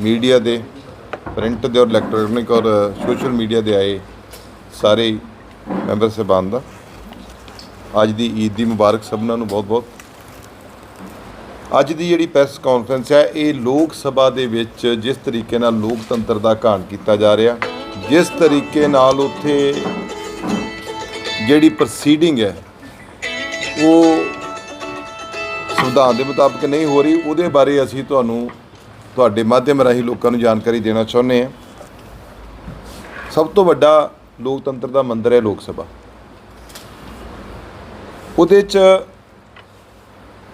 Media ਦੇ, print ਦੇ ਔਰ ਇਲੈਕਟ੍ਰੋਨਿਕ ਔਰ ਸੋਸ਼ਲ ਮੀਡੀਆ ਦੇ ਆਏ ਸਾਰੇ ਮੈਂਬਰ ਸਾਹਿਬਾਨ ਦਾ। ਅੱਜ ਦੀ ਈਦ ਦੀ ਮੁਬਾਰਕ ਸਭਨਾਂ ਨੂੰ ਬਹੁਤ-ਬਹੁਤ ਅੱਜ ਦੀ ਜਿਹੜੀ ਪ੍ਰੈਸ ਕਾਨਫਰੰਸ ਹੈ, ਇਹ ਲੋਕ ਸਭਾ ਦੇ ਵਿੱਚ ਜਿਸ ਤਰੀਕੇ ਨਾਲ ਲੋਕਤੰਤਰ ਦਾ ਘਾਣ ਕੀਤਾ ਜਾ ਰਿਹਾ, ਜਿਸ ਤਰੀਕੇ ਨਾਲ ਉੱਥੇ ਜਿਹੜੀ ਪ੍ਰੋਸੀਡਿੰਗ ਹੈ, ਉਹ ਸੰਵਿਧਾਨ ਦੇ ਮੁਤਾਬਕ ਨਹੀਂ ਹੋ ਰਹੀ, ਉਹਦੇ ਬਾਰੇ ਅਸੀਂ ਤੁਹਾਨੂੰ ਤੁਹਾਡੇ ਮਾਧਿਅਮ ਰਾਹੀਂ ਲੋਕਾਂ ਨੂੰ ਜਾਣਕਾਰੀ ਦੇਣਾ ਚਾਹੁੰਦੇ ਹਾਂ। ਸਭ ਤੋਂ ਵੱਡਾ ਲੋਕਤੰਤਰ ਦਾ ਮੰਦਰ ਹੈ ਲੋਕ ਸਭਾ। ਉਹਦੇ 'ਚ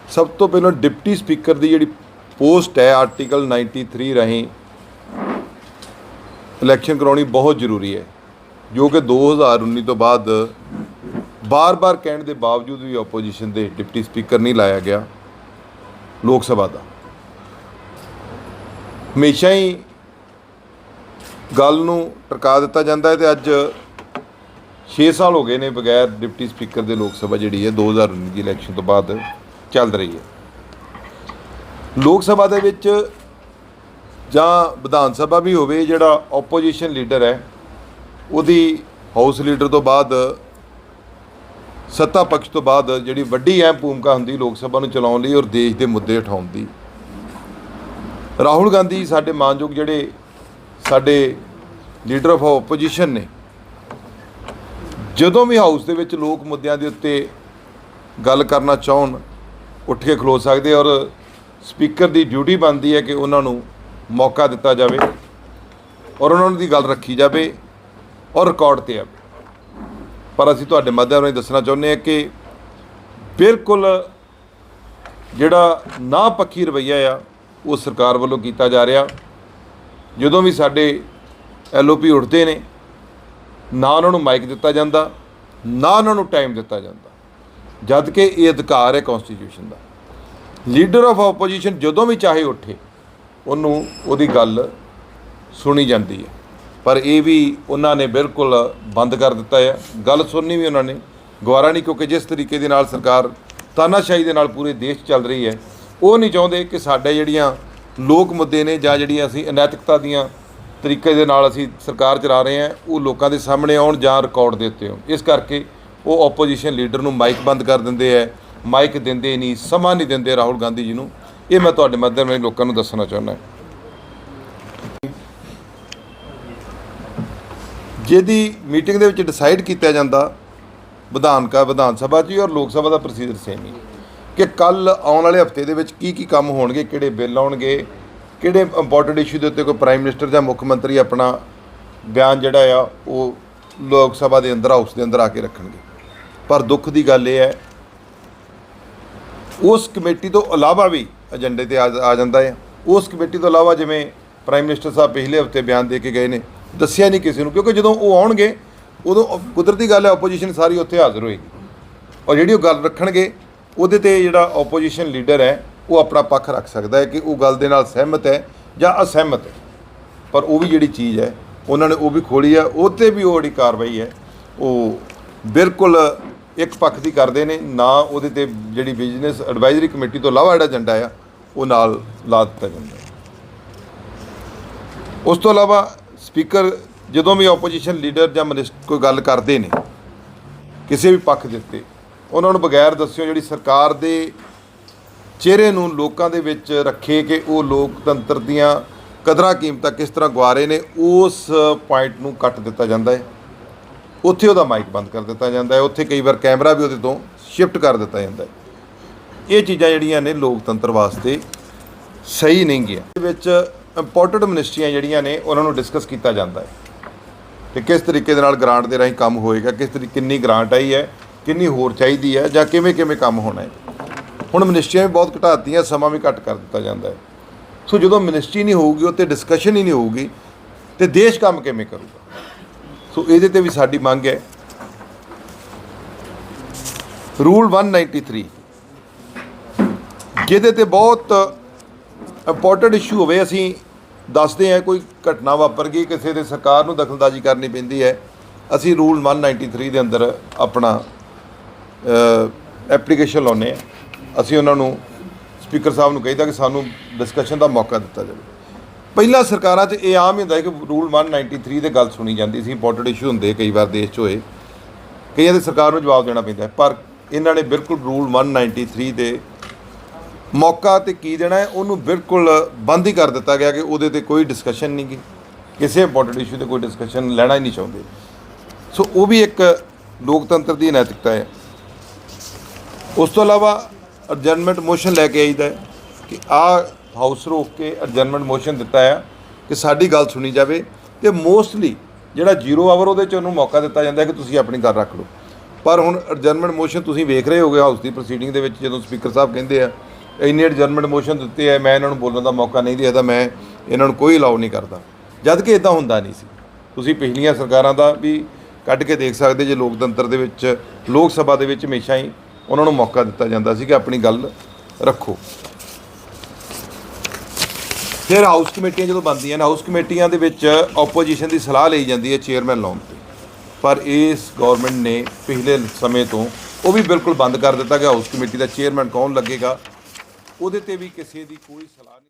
ਸਭ ਤੋਂ ਪਹਿਲਾਂ ਡਿਪਟੀ ਸਪੀਕਰ ਦੀ ਜਿਹੜੀ ਪੋਸਟ ਹੈ, ਆਰਟੀਕਲ 93 ਰਾਹੀਂ ਇਲੈਕਸ਼ਨ ਕਰਾਉਣੀ ਬਹੁਤ ਜ਼ਰੂਰੀ ਹੈ। ਜੋ ਕਿ 2019 ਤੋਂ ਬਾਅਦ ਬਾਰ-ਬਾਰ ਕਹਿਣ ਦੇ ਬਾਵਜੂਦ ਵੀ ਆਪੋਜੀਸ਼ਨ ਦੇ ਡਿਪਟੀ ਸਪੀਕਰ ਨਹੀਂ ਲਾਇਆ ਗਿਆ ਲੋਕ ਸਭਾ ਦਾ। ਹਮੇਸ਼ਾ ਹੀ ਗੱਲ ਨੂੰ ਟਰਕਾ ਦਿੱਤਾ ਜਾਂਦਾ ਹੈ ਤੇ ਅੱਜ 6 ਸਾਲ ਹੋ ਗਏ ਨੇ ਬਗੈਰ ਡਿਪਟੀ ਸਪੀਕਰ ਦੇ ਲੋਕ ਸਭਾ ਜਿਹੜੀ ਹੈ 2019 ਦੀ ਇਲੈਕਸ਼ਨ ਤੋਂ ਬਾਅਦ ਚੱਲ ਰਹੀ ਹੈ। ਲੋਕ ਸਭਾ ਦੇ ਵਿੱਚ ਜਾਂ ਵਿਧਾਨ ਸਭਾ ਵੀ ਹੋਵੇ, ਜਿਹੜਾ ਆਪੋਜੀਸ਼ਨ ਲੀਡਰ ਹੈ, ਉਹਦੀ ਹਾਊਸ ਲੀਡਰ ਤੋਂ ਬਾਅਦ, ਸੱਤਾ ਪੱਖ ਤੋਂ ਬਾਅਦ ਜਿਹੜੀ ਵੱਡੀ ਅਹਿਮ ਭੂਮਿਕਾ ਹੁੰਦੀ ਲੋਕ ਸਭਾ ਨੂੰ ਚਲਾਉਣ ਲਈ ਔਰ ਦੇਸ਼ ਦੇ ਮੁੱਦੇ ਉਠਾਉਣ ਦੀ। ਰਾਹੁਲ ਗਾਂਧੀ ਸਾਡੇ ਮਾਨਯੋਗ ਜਿਹੜੇ ਸਾਡੇ ਲੀਡਰ ਆਫ ਆਪੋਜੀਸ਼ਨ ਨੇ, ਜਦੋਂ ਵੀ ਹਾਊਸ ਦੇ ਵਿੱਚ ਲੋਕ ਮੁੱਦਿਆਂ ਦੇ ਉੱਤੇ ਗੱਲ ਕਰਨਾ ਚਾਹਣ, ਉੱਠ ਕੇ ਖਲੋ ਸਕਦੇ ਔਰ ਸਪੀਕਰ ਦੀ ਡਿਊਟੀ ਬਣਦੀ ਹੈ ਕਿ ਉਹਨਾਂ ਨੂੰ ਮੌਕਾ ਦਿੱਤਾ ਜਾਵੇ ਔਰ ਉਹਨਾਂ ਦੀ ਗੱਲ ਰੱਖੀ ਜਾਵੇ ਔਰ ਰਿਕਾਰਡ ਤੇ ਆਵੇ। ਪਰ ਅਸੀਂ ਤੁਹਾਡੇ ਮਾਧਿਅਮ ਰਾਹੀਂ ਦੱਸਣਾ ਚਾਹੁੰਦੇ ਹਾਂ ਕਿ ਬਿਲਕੁਲ ਜਿਹੜਾ ਨਾ ਪੱਖੀ ਰਵਈਆ ਆ ਉਹ ਸਰਕਾਰ ਵੱਲੋਂ ਕੀਤਾ ਜਾ ਰਿਹਾ। ਜਦੋਂ ਵੀ ਸਾਡੇ ਐਲਓਪੀ ਉੱਠਦੇ ਨੇ, ਨਾ ਉਹਨਾਂ ਨੂੰ ਮਾਈਕ ਦਿੱਤਾ ਜਾਂਦਾ, ਨਾ ਉਹਨਾਂ ਨੂੰ ਟਾਈਮ ਦਿੱਤਾ ਜਾਂਦਾ ਜਦ ਕਿ ਇਹ ਅਧਿਕਾਰ ਹੈ ਕਨਸਟੀਟਿਊਸ਼ਨ ਦਾ। ਲੀਡਰ ਆਫ ਆਪੋਜੀਸ਼ਨ ਜਦੋਂ ਵੀ ਚਾਹੇ ਉੱਠੇ, ਉਹਨੂੰ ਉਹਦੀ ਗੱਲ ਸੁਣੀ ਜਾਂਦੀ ਹੈ। ਪਰ ਇਹ ਵੀ ਉਹਨਾਂ ਨੇ ਬਿਲਕੁਲ ਬੰਦ ਕਰ ਦਿੱਤਾ ਹੈ। ਗੱਲ ਸੁਣਨੀ ਵੀ ਉਹਨਾਂ ਨੇ, ਗਵਾਰਾ ਨਹੀਂ, ਕਿਉਂਕਿ ਜਿਸ ਤਰੀਕੇ ਦੇ ਨਾਲ ਸਰਕਾਰ ਤਾਨਾਸ਼ਾਹੀ ਦੇ ਨਾਲ ਪੂਰੇ ਦੇਸ਼ ਚੱਲ ਰਹੀ ਹੈ ਉਹ ਨਹੀਂ ਚਾਹੁੰਦੇ ਕਿ ਸਾਡੇ ਜਿਹੜੀਆਂ ਲੋਕ ਮੁੱਦੇ ਨੇ ਜਾਂ ਜਿਹੜੀਆਂ ਅਸੀਂ ਅਨੈਤਿਕਤਾ ਦੀਆਂ ਤਰੀਕੇ ਦੇ ਨਾਲ ਅਸੀਂ ਸਰਕਾਰ ਚਲਾ ਰਹੇ ਹਾਂ, ਉਹ ਲੋਕਾਂ ਦੇ ਸਾਹਮਣੇ ਆਉਣ ਜਾਂ ਰਿਕਾਰਡ ਦੇ ਉੱਤੇ ਹੋਣ ਇਸ ਕਰਕੇ ਉਹ ਆਪੋਜੀਸ਼ਨ ਲੀਡਰ ਨੂੰ ਮਾਈਕ ਬੰਦ ਕਰ ਦਿੰਦੇ ਐ ਮਾਈਕ ਦਿੰਦੇ ਨਹੀਂ, ਸਮਾਂ ਨਹੀਂ ਦਿੰਦੇ ਰਾਹੁਲ ਗਾਂਧੀ ਜੀ ਨੂੰ। ਇਹ ਮੈਂ ਤੁਹਾਡੇ ਮਾਧਿਅਮ ਰਾਹੀਂ ਲੋਕਾਂ ਨੂੰ ਦੱਸਣਾ ਚਾਹੁੰਦਾ ਜਿਹਦੀ ਮੀਟਿੰਗ ਦੇ ਵਿੱਚ ਡਿਸਾਈਡ ਕੀਤਾ ਜਾਂਦਾ, ਵਿਧਾਨ ਕਾ ਵਿਧਾਨ ਸਭਾ 'ਚ ਔਰ ਲੋਕ ਸਭਾ ਦਾ ਪ੍ਰੋਸੀਜਰ ਸੇਮ ਹੀ। ਕਿ ਕੱਲ ਆਉਣ ਵਾਲੇ ਹਫ਼ਤੇ ਦੇ ਵਿੱਚ ਕੀ ਕੀ ਕੰਮ ਹੋਣਗੇ, ਕਿਹੜੇ ਬਿੱਲ ਆਉਣਗੇ, ਕਿਹੜੇ ਇੰਪੋਰਟੈਂਟ ਇਸ਼ੂ ਦੇ ਉੱਤੇ ਕੋਈ ਪ੍ਰਾਈਮ ਮਿਨਿਸਟਰ ਜਾਂ ਮੁੱਖ ਮੰਤਰੀ ਆਪਣਾ ਬਿਆਨ ਜਿਹੜਾ ਆ, ਉਹ ਲੋਕ ਸਭਾ ਦੇ ਅੰਦਰ ਹਾਊਸ ਦੇ ਅੰਦਰ ਆ ਕੇ ਰੱਖਣਗੇ। ਪਰ ਦੁੱਖ ਦੀ ਗੱਲ ਇਹ ਹੈ, ਉਸ ਕਮੇਟੀ ਤੋਂ ਇਲਾਵਾ ਵੀ ਏਜੰਡੇ ਤੇ ਆ ਜਾਂਦਾ ਹੈ ਉਸ ਕਮੇਟੀ ਤੋਂ ਇਲਾਵਾ ਜਿਵੇਂ ਪ੍ਰਾਈਮ ਮਿਨਿਸਟਰ ਸਾਹਿਬ ਪਿਛਲੇ ਹਫ਼ਤੇ ਬਿਆਨ ਦੇ ਕੇ ਗਏ ਨੇ, ਦੱਸਿਆ ਨਹੀਂ ਕਿਸੇ ਨੂੰ, ਕਿਉਂਕਿ ਜਦੋਂ ਉਹ ਆਉਣਗੇ, ਉਦੋਂ ਕੁਦਰਤੀ ਗੱਲ ਹੈ ਆਪੋਜੀਸ਼ਨ ਸਾਰੀ ਉੱਥੇ ਹਾਜ਼ਰ ਹੋਏਗੀ। ਔਰ ਜਿਹੜੀ ਉਹ ਗੱਲ ਰੱਖਣਗੇ ਉਹਦੇ ਤੇ ਜਿਹੜਾ ਆਪੋਜੀਸ਼ਨ ਲੀਡਰ ਹੈ, ਉਹ ਆਪਣਾ ਪੱਖ ਰੱਖ ਸਕਦਾ ਹੈ ਕਿ ਉਹ ਗੱਲ ਦੇ ਨਾਲ ਸਹਿਮਤ ਹੈ ਜਾਂ ਅਸਹਿਮਤ ਹੈ। ਪਰ ਉਹ ਵੀ ਜਿਹੜੀ ਚੀਜ਼ ਹੈ, ਉਹਨਾਂ ਨੇ ਉਹ ਵੀ ਖੋਲੀ ਹੈ, ਉਹ 'ਤੇ ਵੀ ਉਹ ਜਿਹੜੀ ਕਾਰਵਾਈ ਹੈ, ਉਹ ਬਿਲਕੁਲ ਇੱਕ ਪੱਖ ਦੀ ਕਰਦੇ ਨੇ, ਨਾ ਉਹਦੇ ਤੇ ਜਿਹੜੀ ਬਿਜ਼ਨਸ ਐਡਵਾਈਜ਼ਰੀ ਕਮੇਟੀ ਤੋਂ ਇਲਾਵਾ ਜਿਹੜਾ ਏਜੰਡਾ ਆ, ਉਹ ਨਾਲ ਲਾ ਦਿੱਤਾ ਜਾਂਦਾ ਉਸ ਤੋਂ ਇਲਾਵਾ ਸਪੀਕਰ ਜਦੋਂ ਵੀ ਆਪੋਜੀਸ਼ਨ ਲੀਡਰ ਜਾਂ ਮਿਨਿਸਟਰ ਕੋਈ ਗੱਲ ਕਰਦੇ ਨੇ, ਕਿਸੇ ਵੀ ਪੱਖ ਦੇ ਉੱਤੇ ਉਹਨਾਂ ਨੂੰ ਬਗੈਰ ਦੱਸਿਓ ਜਿਹੜੀ ਸਰਕਾਰ ਦੇ ਚਿਹਰੇ ਨੂੰ ਲੋਕਾਂ ਦੇ ਵਿੱਚ ਰੱਖੇ ਕਿ ਉਹ ਲੋਕਤੰਤਰ ਦੀਆਂ ਕਦਰਾਂ ਕੀਮਤਾਂ ਕਿਸ ਤਰ੍ਹਾਂ ਗਵਾ ਰਹੇ ਨੇ, ਉਸ ਪੁਆਇੰਟ ਨੂੰ ਕੱਟ ਦਿੱਤਾ ਜਾਂਦਾ ਹੈ। ਉੱਥੇ ਉਹਦਾ ਮਾਈਕ ਬੰਦ ਕਰ ਦਿੱਤਾ ਜਾਂਦਾ ਹੈ। ਉੱਥੇ ਕਈ ਵਾਰ ਕੈਮਰਾ ਵੀ ਉਹਦੇ ਤੋਂ ਸ਼ਿਫਟ ਕਰ ਦਿੱਤਾ ਜਾਂਦਾ ਹੈ। ਇਹ ਚੀਜ਼ਾਂ ਜਿਹੜੀਆਂ ਨੇ ਲੋਕਤੰਤਰ ਵਾਸਤੇ ਸਹੀ ਨਹੀਂ ਗਿਆ ਇਹਦੇ ਵਿੱਚ ਇੰਪੋਰਟੈਂਟ ਮਿਨਿਸਟਰੀਆਂ ਜਿਹੜੀਆਂ ਨੇ, ਉਹਨਾਂ ਨੂੰ ਡਿਸਕਸ ਕੀਤਾ ਜਾਂਦਾ ਹੈ ਕਿ ਕਿਸ ਤਰੀਕੇ ਦੇ ਨਾਲ ਗ੍ਰਾਂਟ ਦੇ ਰਾਹੀਂ ਕੰਮ ਹੋਏਗਾ, ਕਿਸ ਤਰੀਕੇ ਕਿੰਨੀ ਗ੍ਰਾਂਟ ਆਈ ਹੈ ਕਿੰਨੀ ਹੋਰ ਚਾਹੀਦੀ ਹੈ ਜਾਂ ਕਿਵੇਂ ਕਿਵੇਂ ਕੰਮ ਹੋਣਾ ਹੈ? ਹੁਣ ਮਿਨਿਸਟਰੀਆਂ ਵੀ ਬਹੁਤ ਘਟਾਤੀਆਂ, ਸਮਾਂ ਵੀ ਘੱਟ ਕਰ ਦਿੱਤਾ ਜਾਂਦਾ ਹੈ। ਸੋ ਜਦੋਂ ਮਿਨਿਸਟਰੀ ਨਹੀਂ ਹੋਊਗੀ ਉੱਤੇ ਡਿਸਕਸ਼ਨ ਹੀ ਨਹੀਂ ਹੋਊਗੀ, ਤੇ ਦੇਸ਼ ਕੰਮ ਕਿਵੇਂ ਕਰੂਗਾ? ਸੋ ਇਹਦੇ ਤੇ ਵੀ ਸਾਡੀ ਮੰਗ ਹੈ। ਰੂਲ 193 ਜਿਹਦੇ ਤੇ ਬਹੁਤ ਇੰਪੋਰਟੈਂਟ ਇਸ਼ੂ ਹੋਵੇ, ਅਸੀਂ ਦੱਸਦੇ ਹਾਂ ਕੋਈ ਘਟਨਾ ਵਾਪਰ ਗਈ ਕਿਸੇ ਦੇ ਸਰਕਾਰ ਨੂੰ ਦਖਲਅੰਦਾਜ਼ੀ ਕਰਨੀ ਪੈਂਦੀ ਹੈ, ਅਸੀਂ ਰੂਲ 193 ਦੇ ਅੰਦਰ ਆਪਣਾ ਐਪਲੀਕੇਸ਼ਨ ਲਾਉਂਦੇ ਹਾਂ। ਅਸੀਂ ਉਹਨਾਂ ਨੂੰ ਸਪੀਕਰ ਸਾਹਿਬ ਨੂੰ ਕਹੀਦਾ ਕਿ ਸਾਨੂੰ ਡਿਸਕਸ਼ਨ ਦਾ ਮੌਕਾ ਦਿੱਤਾ ਜਾਵੇ। ਪਹਿਲਾਂ ਸਰਕਾਰਾਂ 'ਚ ਇਹ ਆਮ ਹੀ ਹੁੰਦਾ ਕਿ ਰੂਲ 193 ਦੇ ਗੱਲ ਸੁਣੀ ਜਾਂਦੀ ਸੀ ਇੰਪੋਰਟਡ ਇਸ਼ੂ ਹੁੰਦੇ ਕਈ ਵਾਰ ਦੇਸ਼ 'ਚ ਹੋਏ। ਕਈਆਂ ਦੇ ਸਰਕਾਰ ਨੂੰ ਜਵਾਬ ਦੇਣਾ ਪੈਂਦਾ ਪਰ ਇਹਨਾਂ ਨੇ ਬਿਲਕੁਲ ਰੂਲ 193 ਦੇ ਮੌਕਾ ਤੇ ਕੀ ਦੇਣਾ ਹੈ, ਉਹਨੂੰ ਬਿਲਕੁਲ ਬੰਦ ਹੀ ਕਰ ਦਿੱਤਾ ਗਿਆ ਕਿ ਉਹਦੇ ਤੇ ਕੋਈ ਡਿਸਕਸ਼ਨ ਨਹੀਂ ਗਈ ਕਿਸੇ ਇੰਪੋਰਟਡ ਇਸ਼ੂ ਤੇ ਕੋਈ ਡਿਸਕਸ਼ਨ ਲੈਣਾ ਹੀ ਨਹੀਂ ਚਾਹੁੰਦੇ। ਸੋ ਉਹ ਵੀ ਇੱਕ ਲੋਕਤੰਤਰ ਦੀ ਨੈਤਿਕਤਾ ਹੈ। ਉਸ ਤੋਂ ਇਲਾਵਾ ਅਡਜਰਨਮੈਂਟ ਮੋਸ਼ਨ ਲੈ ਕੇ ਆਈਦਾ ਕਿ ਆ ਹਾਊਸ ਰੋਕ ਕੇ ਅਡਜਰਨਮੈਂਟ ਮੋਸ਼ਨ ਦਿੱਤਾ ਹੈ ਕਿ ਸਾਡੀ ਗੱਲ ਸੁਣੀ ਜਾਵੇ ਤੇ ਮੋਸਟਲੀ ਜਿਹੜਾ ਜ਼ੀਰੋ ਆਵਰ ਉਹਦੇ ਚ ਉਹਨੂੰ ਮੌਕਾ ਦਿੱਤਾ ਜਾਂਦਾ ਕਿ ਤੁਸੀਂ ਆਪਣੀ ਗੱਲ ਰੱਖ ਲਓ। ਪਰ ਹੁਣ ਅਡਜਰਨਮੈਂਟ ਮੋਸ਼ਨ ਤੁਸੀਂ ਵੇਖ ਰਹੇ ਹੋਗੇ ਹਾਊਸ ਦੀ ਪ੍ਰੋਸੀਡਿੰਗ ਦੇ ਵਿੱਚ ਜਦੋਂ ਸਪੀਕਰ ਸਾਹਿਬ ਕਹਿੰਦੇ ਆ, ਇੰਨੇ ਅਡਜਰਨਮੈਂਟ ਮੋਸ਼ਨ ਦਿੱਤੇ ਆ, ਮੈਂ ਇਹਨਾਂ ਨੂੰ ਬੋਲਣ ਦਾ ਮੌਕਾ ਨਹੀਂ ਦਿਆ ਤਾਂ ਮੈਂ ਇਹਨਾਂ ਨੂੰ ਕੋਈ ਅਲਾਉ ਨਹੀਂ ਕਰਦਾ। ਜਦ ਕਿ ਇਦਾਂ ਹੁੰਦਾ ਨਹੀਂ ਸੀ। ਤੁਸੀਂ ਪਿਛਲੀਆਂ ਸਰਕਾਰਾਂ ਦਾ ਵੀ ਕੱਢ ਕੇ ਦੇਖ ਸਕਦੇ ਜੇ ਲੋਕਤੰਤਰ ਦੇ ਵਿੱਚ, ਲੋਕ ਸਭਾ ਦੇ ਵਿੱਚ ਹਮੇਸ਼ਾ ਹੀ ਉਹਨਾਂ ਨੂੰ ਮੌਕਾ ਦਿੱਤਾ ਜਾਂਦਾ ਸੀ ਕਿ ਆਪਣੀ ਗੱਲ ਰੱਖੋ। ਫਿਰ ਹਾਊਸ ਕਮੇਟੀਆਂ ਜਦੋਂ ਬਣਦੀਆਂ ਨੇ, ਹਾਊਸ ਕਮੇਟੀਆਂ ਦੇ ਵਿੱਚ ਆਪੋਜੀਸ਼ਨ ਦੀ ਸਲਾਹ ਲਈ ਜਾਂਦੀ ਹੈ ਚੇਅਰਮੈਨ ਲਾਉਣ ਤੇ। ਪਰ ਇਸ ਗਵਰਨਮੈਂਟ ਨੇ ਪਿਛਲੇ ਸਮੇਂ ਤੋਂ ਉਹ ਵੀ ਬਿਲਕੁਲ ਬੰਦ ਕਰ ਦਿੱਤਾ ਗਿਆ ਹਾਊਸ ਕਮੇਟੀ ਦਾ ਚੇਅਰਮੈਨ ਕੌਣ ਲੱਗੇਗਾ। ਉਹਦੇ ਤੇ ਵੀ ਕਿਸੇ ਦੀ ਕੋਈ ਸਲਾਹ ਨਹੀਂ।